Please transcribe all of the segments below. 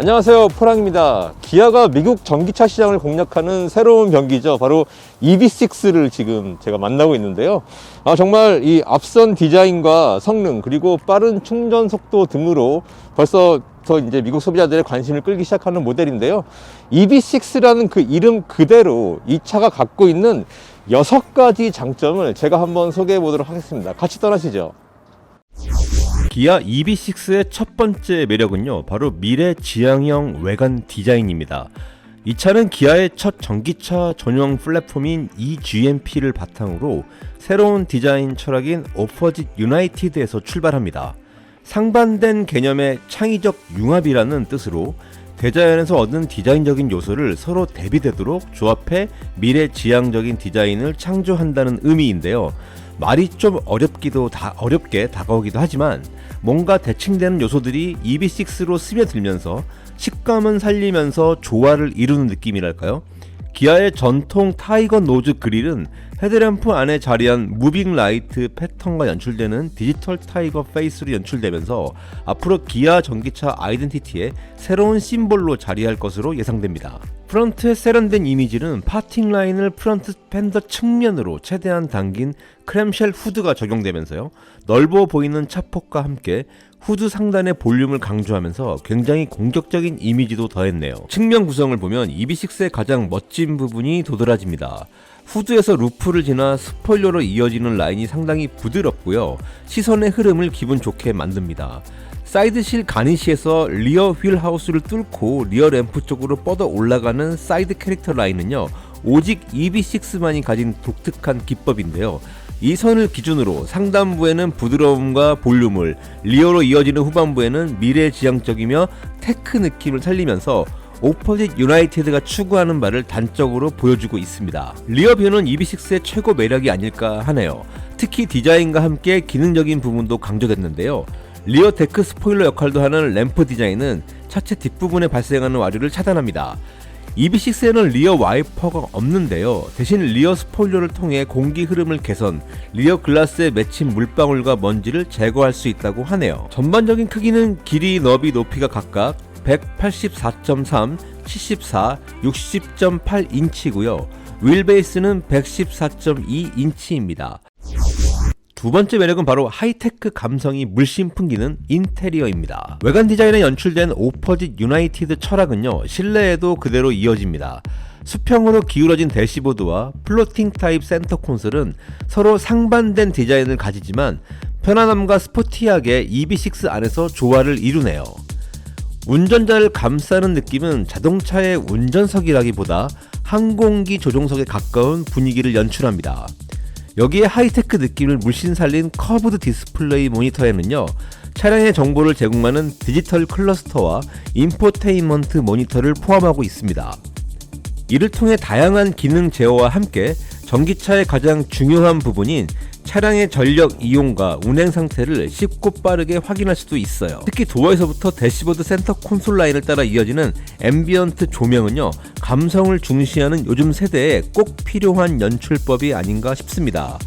안녕하세요. 포랑입니다. 기아가 미국 전기차 시장을 공략하는 새로운 병기죠. 바로 EV6를 지금 제가 만나고 있는데요. 아, 정말 이 앞선 디자인과 성능 그리고 빠른 충전 속도 등으로 벌써 더 이제 미국 소비자들의 관심을 끌기 시작하는 모델인데요. EV6라는 그 이름 그대로 이 차가 갖고 있는 여섯 가지 장점을 제가 한번 소개해 보도록 하겠습니다. 같이 떠나시죠 기아 EV6의 첫 번째 매력은요, 바로 미래 지향형 외관 디자인입니다. 이 차는 기아의 첫 전기차 전용 플랫폼인 eGMP를 바탕으로 새로운 디자인 철학인 오퍼짓 유나이티드에서 출발합니다. 상반된 개념의 창의적 융합이라는 뜻으로 대자연에서 얻은 디자인적인 요소를 서로 대비되도록 조합해 미래 지향적인 디자인을 창조한다는 의미인데요. 말이 좀 어렵기도 다 어렵게 다가오기도 하지만 뭔가 대칭되는 요소들이 EV6로 스며들면서 식감은 살리면서 조화를 이루는 느낌이랄까요? 기아의 전통 타이거 노즈 그릴은 헤드램프 안에 자리한 무빙 라이트 패턴과 연출되는 디지털 타이거 페이스로 연출되면서 앞으로 기아 전기차 아이덴티티의 새로운 심볼로 자리할 것으로 예상됩니다. 프런트에 세련된 이미지는 파팅 라인을 프런트 팬더 측면으로 최대한 당긴 크램쉘 후드가 적용되면서요. 넓어 보이는 차폭과 함께 후드 상단의 볼륨을 강조하면서 굉장히 공격적인 이미지도 더했네요. 측면 구성을 보면 EV6의 가장 멋진 부분이 도드라집니다. 후드에서 루프를 지나 스포일러로 이어지는 라인이 상당히 부드럽고요. 시선의 흐름을 기분 좋게 만듭니다. 사이드실 가니시에서 리어 휠 하우스를 뚫고 리어 램프 쪽으로 뻗어 올라가는 사이드 캐릭터 라인은요. 오직 EV6만이 가진 독특한 기법인데요. 이 선을 기준으로 상단부에는 부드러움과 볼륨을, 리어로 이어지는 후반부에는 미래지향적이며 테크 느낌을 살리면서 오퍼짓 유나이티드가 추구하는 바를 단적으로 보여주고 있습니다. 리어 뷰는 EV6의 최고 매력이 아닐까 하네요. 특히 디자인과 함께 기능적인 부분도 강조됐는데요. 리어 데크 스포일러 역할도 하는 램프 디자인은 차체 뒷부분에 발생하는 와류를 차단합니다. EV6에는 리어 와이퍼가 없는데요. 대신 리어 스포일러를 통해 공기 흐름을 개선, 리어 글라스에 맺힌 물방울과 먼지를 제거할 수 있다고 하네요. 전반적인 크기는 길이, 너비, 높이가 각각 184.3, 74, 60.8인치고요. 휠베이스는 114.2인치입니다. 두 번째 매력은 바로 하이테크 감성이 물씬 풍기는 인테리어입니다. 외관 디자인에 연출된 오퍼짓 유나이티드 철학은요, 실내에도 그대로 이어집니다. 수평으로 기울어진 대시보드와 플로팅 타입 센터 콘솔은 서로 상반된 디자인을 가지지만 편안함과 스포티하게 EV6 안에서 조화를 이루네요. 운전자를 감싸는 느낌은 자동차의 운전석이라기보다 항공기 조종석에 가까운 분위기를 연출합니다. 여기에 하이테크 느낌을 물씬 살린 커브드 디스플레이 모니터에는요, 차량의 정보를 제공하는 디지털 클러스터와 인포테인먼트 모니터를 포함하고 있습니다. 이를 통해 다양한 기능 제어와 함께 전기차의 가장 중요한 부분인 차량의 전력 이용과 운행 상태를 쉽고 빠르게 확인할 수도 있어요. 특히 도어에서부터 대시보드 센터 콘솔 라인을 따라 이어지는 앰비언트 조명은요, 감성을 중시하는 요즘 세대에 꼭 필요한 연출법이 아닌가 싶습니다.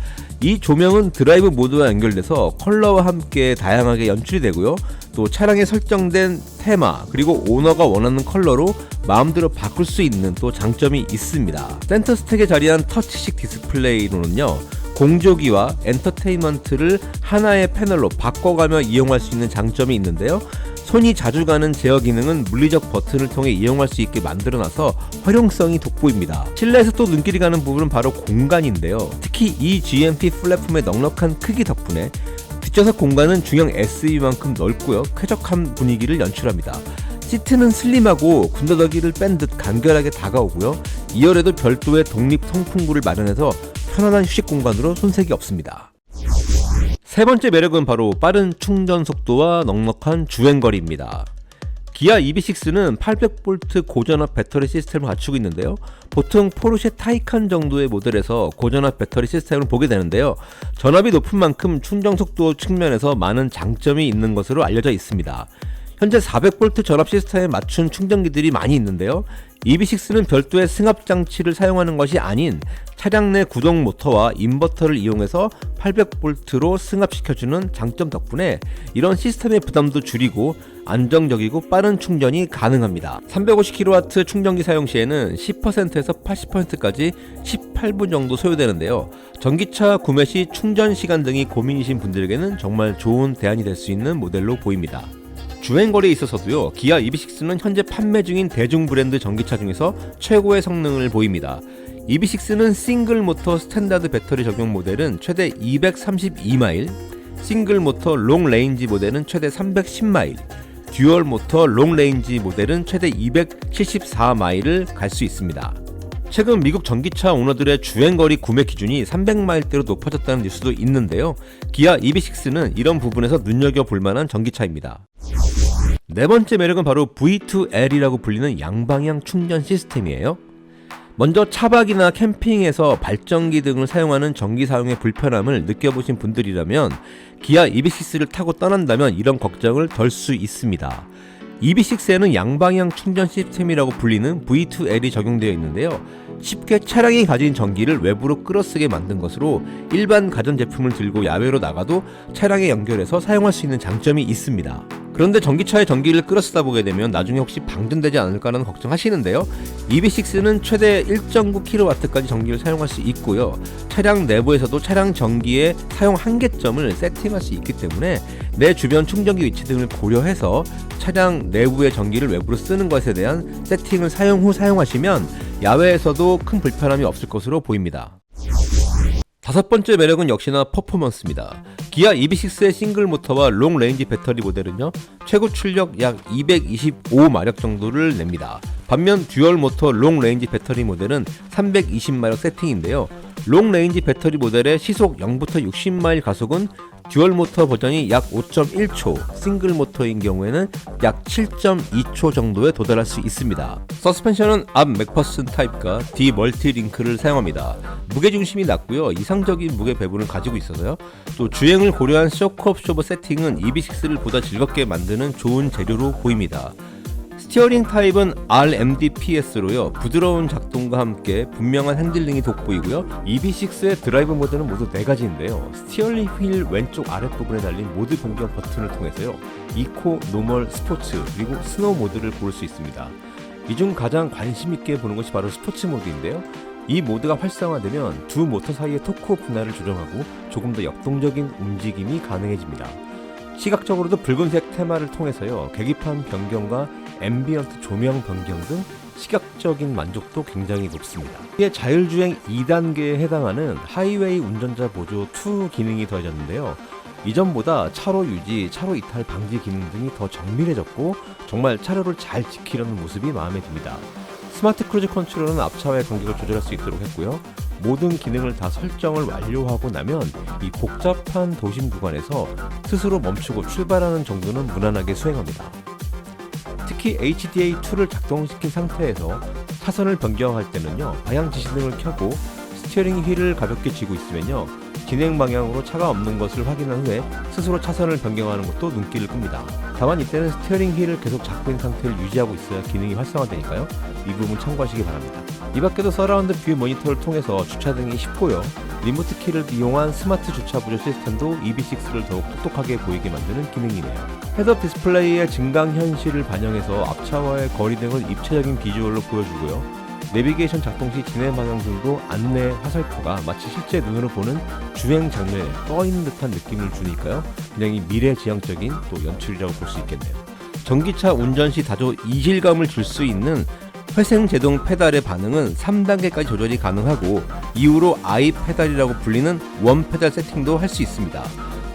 이 조명은 드라이브 모드와 연결돼서 컬러와 함께 다양하게 연출이 되고요. 또 차량에 설정된 테마 그리고 오너가 원하는 컬러로 마음대로 바꿀 수 있는 또 장점이 있습니다. 센터 스택에 자리한 터치식 디스플레이로는요. 공조기와 엔터테인먼트를 하나의 패널로 바꿔가며 이용할 수 있는 장점이 있는데요. 손이 자주 가는 제어 기능은 물리적 버튼을 통해 이용할 수 있게 만들어놔서 활용성이 돋보입니다. 실내에서 또 눈길이 가는 부분은 바로 공간인데요. 특히 이 GMP 플랫폼의 넉넉한 크기 덕분에 뒷좌석 공간은 중형 SUV만큼 넓고요. 쾌적한 분위기를 연출합니다. 시트는 슬림하고 군더더기를 뺀 듯 간결하게 다가오고요. 2열에도 별도의 독립 통풍구를 마련해서 편안한 휴식 공간으로 손색이 없습니다. 세 번째 매력은 바로 빠른 충전 속도와 넉넉한 주행거리입니다. 기아 EV6는 800V 고전압 배터리 시스템을 갖추고 있는데요. 보통 포르쉐 타이칸 정도의 모델에서 고전압 배터리 시스템을 보게 되는데요. 전압이 높은 만큼 충전 속도 측면에서 많은 장점이 있는 것으로 알려져 있습니다. 현재 400V 전압 시스템에 맞춘 충전기들이 많이 있는데요. EV6는 별도의 승합 장치를 사용하는 것이 아닌 차량 내 구동 모터와 인버터를 이용해서 800V로 승합시켜주는 장점 덕분에 이런 시스템의 부담도 줄이고 안정적이고 빠른 충전이 가능합니다. 350kW 충전기 사용 시에는 10%에서 80%까지 18분 정도 소요되는데요. 전기차 구매 시 충전 시간 등이 고민이신 분들에게는 정말 좋은 대안이 될 수 있는 모델로 보입니다. 주행거리에 있어서도요, 기아 EV6는 현재 판매 중인 대중 브랜드 전기차 중에서 최고의 성능을 보입니다. EV6는 싱글 모터 스탠다드 배터리 적용 모델은 최대 232마일, 싱글 모터 롱 레인지 모델은 최대 310마일, 듀얼 모터 롱 레인지 모델은 최대 274마일을 갈 수 있습니다. 최근 미국 전기차 오너들의 주행거리 구매 기준이 300마일대로 높아졌다는 뉴스도 있는데요. 기아 EV6는 이런 부분에서 눈여겨볼 만한 전기차입니다. 네 번째 매력은 바로 V2L이라고 불리는 양방향 충전 시스템이에요. 먼저 차박이나 캠핑에서 발전기 등을 사용하는 전기 사용의 불편함을 느껴보신 분들이라면 기아 EV6를 타고 떠난다면 이런 걱정을 덜 수 있습니다. EV6에는 양방향 충전 시스템이라고 불리는 V2L이 적용되어 있는데요. 쉽게 차량이 가진 전기를 외부로 끌어쓰게 만든 것으로 일반 가전제품을 들고 야외로 나가도 차량에 연결해서 사용할 수 있는 장점이 있습니다. 그런데 전기차의 전기를 끌어쓰다 보게 되면 나중에 혹시 방전되지 않을까라는 걱정하시는데요. EV6는 최대 1.9kW까지 전기를 사용할 수 있고요. 차량 내부에서도 차량 전기의 사용 한계점을 세팅할 수 있기 때문에 내 주변 충전기 위치 등을 고려해서 차량 내부의 전기를 외부로 쓰는 것에 대한 세팅을 사용 후 사용하시면 야외에서도 큰 불편함이 없을 것으로 보입니다. 다섯 번째 매력은 역시나 퍼포먼스입니다. 기아 EV6의 싱글 모터와 롱 레인지 배터리 모델은요, 최고 출력 약 225마력 정도를 냅니다. 반면 듀얼 모터 롱 레인지 배터리 모델은 320마력 세팅인데요. 롱 레인지 배터리 모델의 시속 0부터 60마일 가속은 듀얼 모터 버전이 약 5.1초, 싱글 모터인 경우에는 약 7.2초 정도에 도달할 수 있습니다. 서스펜션은 앞 맥퍼슨 타입과 D 멀티 링크를 사용합니다. 무게 중심이 낮고요. 이상적인 무게 배분을 가지고 있어서요. 또 주행을 고려한 쇼크업 쇼버 세팅은 EV6를 보다 즐겁게 만드는 좋은 재료로 보입니다. 스티어링 타입은 RMDPS로요. 부드러운 작동과 함께 분명한 핸들링이 돋보이고요. EV6의 드라이브 모드는 모두 4가지인데요. 스티어링 휠 왼쪽 아랫부분에 달린 모드 변경 버튼을 통해서요. 이코, 노멀, 스포츠, 그리고 스노우 모드를 고를 수 있습니다. 이 중 가장 관심 있게 보는 것이 바로 스포츠 모드인데요. 이 모드가 활성화되면 두 모터 사이의 토크 분할을 조정하고 조금 더 역동적인 움직임이 가능해집니다. 시각적으로도 붉은색 테마를 통해서요 계기판 변경과 앰비언트 조명 변경 등 시각적인 만족도 굉장히 높습니다. 이에 자율주행 2단계에 해당하는 하이웨이 운전자 보조 2 기능이 더해졌는데요. 이전보다 차로 유지, 차로 이탈 방지 기능 등이 더 정밀해졌고 정말 차로를 잘 지키려는 모습이 마음에 듭니다. 스마트 크루즈 컨트롤은 앞차와의 간격을 조절할 수 있도록 했고요. 모든 기능을 다 설정을 완료하고 나면 이 복잡한 도심 구간에서 스스로 멈추고 출발하는 정도는 무난하게 수행합니다. 특히 HDA2를 작동시킨 상태에서 차선을 변경할 때는요 방향 지시 등을 켜고 스티어링 휠을 가볍게 쥐고 있으면요 진행 방향으로 차가 없는 것을 확인한 후에 스스로 차선을 변경하는 것도 눈길을 끕니다. 다만 이때는 스티어링 휠을 계속 잡고 있는 상태를 유지하고 있어야 기능이 활성화되니까요. 이 부분 참고하시기 바랍니다. 이 밖에도 서라운드 뷰 모니터를 통해서 주차 등이 쉽고요. 리모트 키를 이용한 스마트 주차 보조 시스템도 EV6를 더욱 똑똑하게 보이게 만드는 기능이네요. 헤드업 디스플레이의 증강 현실을 반영해서 앞차와의 거리 등을 입체적인 비주얼로 보여주고요. 내비게이션 작동 시 진행 방향 등도 안내 화살표가 마치 실제 눈으로 보는 주행 장면에 떠 있는 듯한 느낌을 주니까요. 굉장히 미래지향적인 또 연출이라고 볼 수 있겠네요. 전기차 운전 시 다소 이질감을 줄 수 있는 회생 제동 페달의 반응은 3단계까지 조절이 가능하고 이후로 I 페달이라고 불리는 원 페달 세팅도 할 수 있습니다.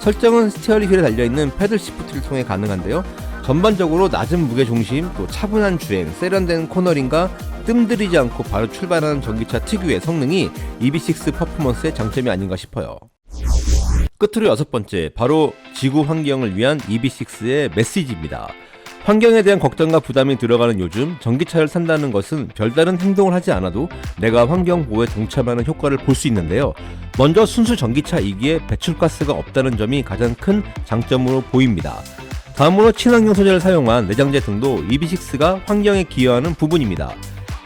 설정은 스티어링 휠에 달려있는 패들 시프트를 통해 가능한데요. 전반적으로 낮은 무게 중심, 또 차분한 주행, 세련된 코너링과 뜸들이지 않고 바로 출발하는 전기차 특유의 성능이 EV6 퍼포먼스의 장점이 아닌가 싶어요. 끝으로 여섯 번째, 바로 지구 환경을 위한 EV6의 메시지입니다. 환경에 대한 걱정과 부담이 들어가는 요즘 전기차를 산다는 것은 별다른 행동을 하지 않아도 내가 환경 보호에 동참하는 효과를 볼 수 있는데요. 먼저 순수 전기차이기에 배출가스가 없다는 점이 가장 큰 장점으로 보입니다. 다음으로 친환경 소재를 사용한 내장재 등도 EV6가 환경에 기여하는 부분입니다.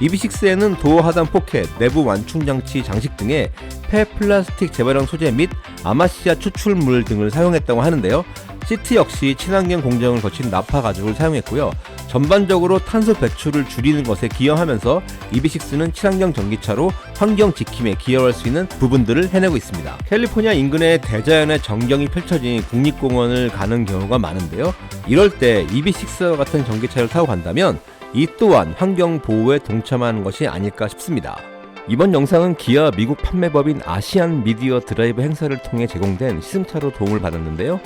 EV6에는 도어 하단 포켓, 내부 완충 장치 장식 등의 폐 플라스틱 재활용 소재 및 아마시아 추출물 등을 사용했다고 하는데요. 시트 역시 친환경 공정을 거친 나파 가죽을 사용했고요. 전반적으로 탄소 배출을 줄이는 것에 기여하면서 EV6는 친환경 전기차로 환경 지킴에 기여할 수 있는 부분들을 해내고 있습니다. 캘리포니아 인근의 대자연의 전경이 펼쳐진 국립공원을 가는 경우가 많은데요. 이럴 때 EV6와 같은 전기차를 타고 간다면 이 또한 환경 보호에 동참하는 것이 아닐까 싶습니다. 이번 영상은 기아 미국 판매법인 아시안 미디어 드라이브 행사를 통해 제공된 시승차로 도움을 받았는데요.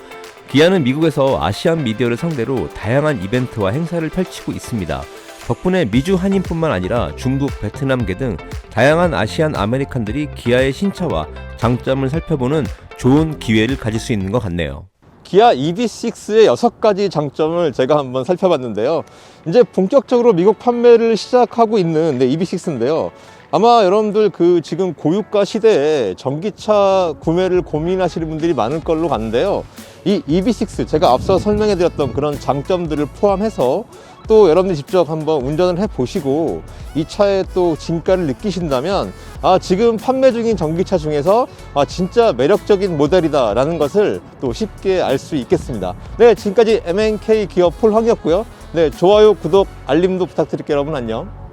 기아는 미국에서 아시안 미디어를 상대로 다양한 이벤트와 행사를 펼치고 있습니다. 덕분에 미주 한인뿐만 아니라 중국, 베트남계 등 다양한 아시안 아메리칸들이 기아의 신차와 장점을 살펴보는 좋은 기회를 가질 수 있는 것 같네요. 기아 EV6의 여섯 가지 장점을 제가 한번 살펴봤는데요. 이제 본격적으로 미국 판매를 시작하고 있는 네, EV6인데요. 아마 여러분들 그 지금 고유가 시대에 전기차 구매를 고민하시는 분들이 많을 걸로 가는데요. 이 EV6 제가 앞서 설명해 드렸던 그런 장점들을 포함해서 또 여러분들 직접 한번 운전을 해 보시고 이 차의 또 진가를 느끼신다면 아 지금 판매 중인 전기차 중에서 아 진짜 매력적인 모델이다 라는 것을 또 쉽게 알 수 있겠습니다. 네 지금까지 MNK 기업 폴황이었고요. 네 좋아요 구독 알림도 부탁드릴게요 여러분 안녕.